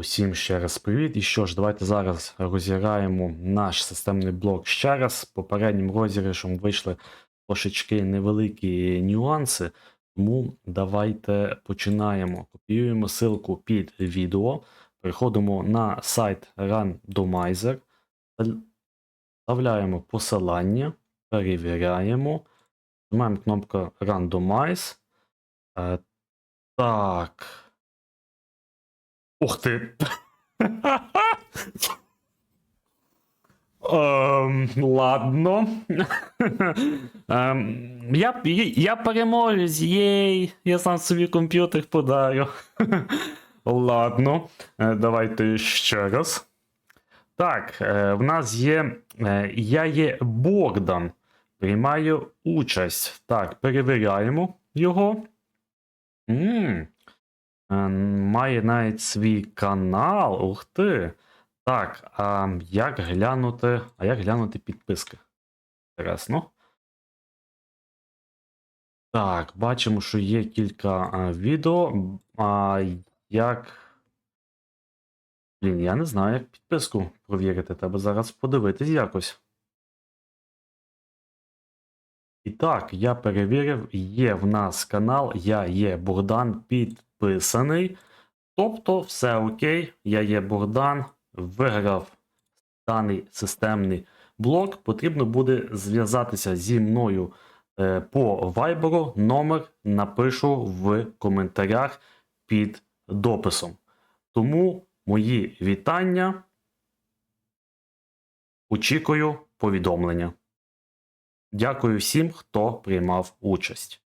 Усім ще раз привіт. І що ж, давайте зараз розіграємо наш системний блок ще раз. Попереднім розіграшем вийшли трошечки невеликі нюанси, тому давайте починаємо. Копіюємо ссылку під відео, переходимо на сайт Randomizer, вставляємо посилання, перевіряємо, нажимаємо кнопку Randomize. Е, Так. Ух ти. Ем, ладно. Ем, я, я переможусь, єй. Я сам собі комп'ютер подарю. Ладно. Е, Давайте ще раз. Так, е, в нас є. е, Я є Богдан. Приймаю участь. Так, перевіряємо його. Має навіть свій канал. Ух ти. Так, а як глянути. А як глянути підписки? Інтересно. Так, бачимо, що є кілька а, відео. А як. Блін, я не знаю, як підписку провірити. Треба зараз подивитись якось. І так, я перевірив, є в нас канал, я є Богдан підписаний. Тобто, все окей, я є Богдан, виграв даний системний блок. Потрібно буде зв'язатися зі мною е, по вайберу. Номер напишу в коментарях під дописом. Тому мої вітання. Очікую повідомлення. Дякую всім, хто приймав участь.